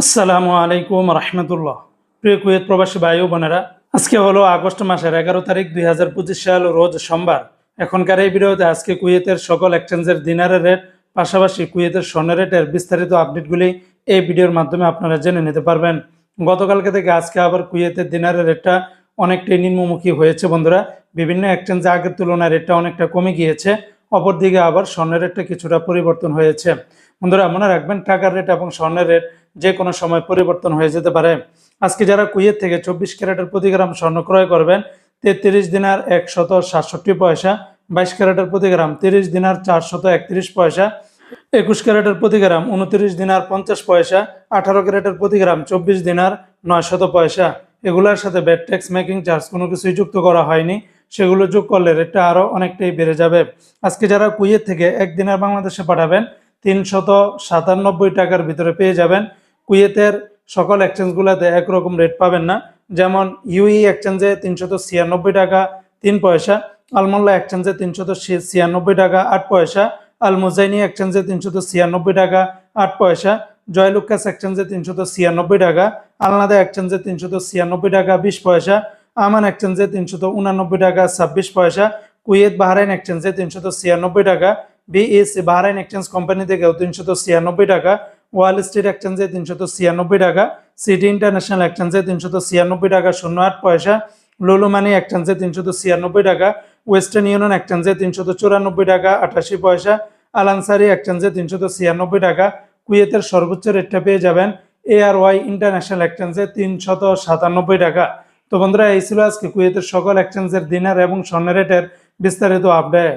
আসসালামু আলাইকুম রহমতুল্লাহ। প্রিয় কুয়েত প্রবাসী ভাই বোনেরা, আজকে হলো আগস্ট মাসের এগারো তারিখ দুই হাজার পঁচিশ সাল, রোজ সোমবার। এখনকার এই ভিডিওতে আজকে কুয়েতের সকল এক্সচেঞ্জের দিনারের রেট পাশাপাশি কুয়েতের স্বর্ণের রেটের বিস্তারিত আপডেটগুলি এই ভিডিওর মাধ্যমে আপনারা জেনে নিতে পারবেন। গতকালকে থেকে আজকে আবার কুয়েতের দিনারের রেটটা অনেকটাই নিম্নমুখী হয়েছে বন্ধুরা। বিভিন্ন এক্সচেঞ্জে আগের তুলনায় রেটটা অনেকটা কমে গিয়েছে, অপরদিকে আবার স্বর্ণের রেটটা কিছুটা পরিবর্তন হয়েছে। বন্ধুরা, মনে রাখবেন টাকার রেট এবং স্বর্ণের রেট যে কোনো সময় পরিবর্তন হয়ে যেতে পারে। আজকে যারা কুয়েত থেকে চব্বিশ ক্যারেটের প্রতি গ্রাম স্বর্ণ ক্রয় করবেন, তেত্রিশ দিনার একশত সাতষট্টি পয়সা, বাইশ ক্যারেটের প্রতি গ্রাম তিরিশ দিনার চারশত একত্রিশ পয়সা, একুশ ক্যারেটের প্রতি গ্রাম উনত্রিশ দিনার পঞ্চাশ পয়সা, আঠারো ক্যারেটের প্রতি গ্রাম চব্বিশ দিনার নয়শত পয়সা। এগুলোর সাথে ব্যাট ট্যাক্স, মেকিং চার্জ কোনো কিছুই যুক্ত করা হয়নি। সেগুলো যোগ করলে রেটটা আরও অনেকটাই বেড়ে যাবে। আজকে যারা কুয়েত থেকে একদিনের বাংলাদেশে পাঠাবেন, তিনশত সাতানব্বই টাকার ভিতরে পেয়ে যাবেন। কুয়েতের সকল এক্সচেঞ্জগুলোতে একরকম রেট পাবেন না। যেমন ইউই এক্সচেঞ্জে তিনশত ছিয়ানব্বই টাকা, তিন পয়সা। আলমোল্লা এক্সচেঞ্জে তিনশত ছিয়ানব্বই টাকা, আট পয়সা। আল মুজাইনি এক্সচেঞ্জে তিনশত ছিয়ানব্বই টাকা, আট পয়সা। জয়লুকাস এক্সচেঞ্জে তিনশত ছিয়ানব্বই টাকা। আলনাদা এক্সচেঞ্জে তিনশত ছিয়ানব্বই টাকা, বিশ পয়সা। আমান এক্সচেঞ্জে তিনশত উনানব্বই টাকা, ছাব্বিশ পয়সা। কুয়েত বাহরাইন এক্সচেঞ্জে তিনশত ছিয়ানব্বই টাকা। বিএসসি বাহরাইন এক্সচেঞ্জ কোম্পানি থেকেও তিনশত ছিয়ানব্বই টাকা। ওয়াল স্ট্রিট এক্সচেঞ্জে তিনশত ছিয়ানব্বই টাকা, সিটি ইন্টারন্যাশনাল এক্সচেঞ্জে তিনশত ছিয়ানব্বই টাকা শূন্য আট পয়সা, লুলু মানি এক্সচেঞ্জে তিনশত ছিয়ানব্বই টাকা, ওয়েস্টার্ন ইউনিয়ন এক্সচেঞ্জে তিনশত চুরানব্বই টাকা, আটাশি পয়সা, আলানসারি এক্সচেঞ্জে তিনশত ছিয়ানব্বই টাকা। কুয়েতের সর্বোচ্চ রেটটা পেয়ে যাবেন এ আর ওয়াই ইন্টারন্যাশনাল এক্সচেঞ্জে তিনশত সাতানব্বই টাকা। তো বন্ধুরা, এই ছিল আজকে কুয়েতের সকল এক্সচেঞ্জের দিনার এবং স্বর্ণের রেটের বিস্তারিত আপডেট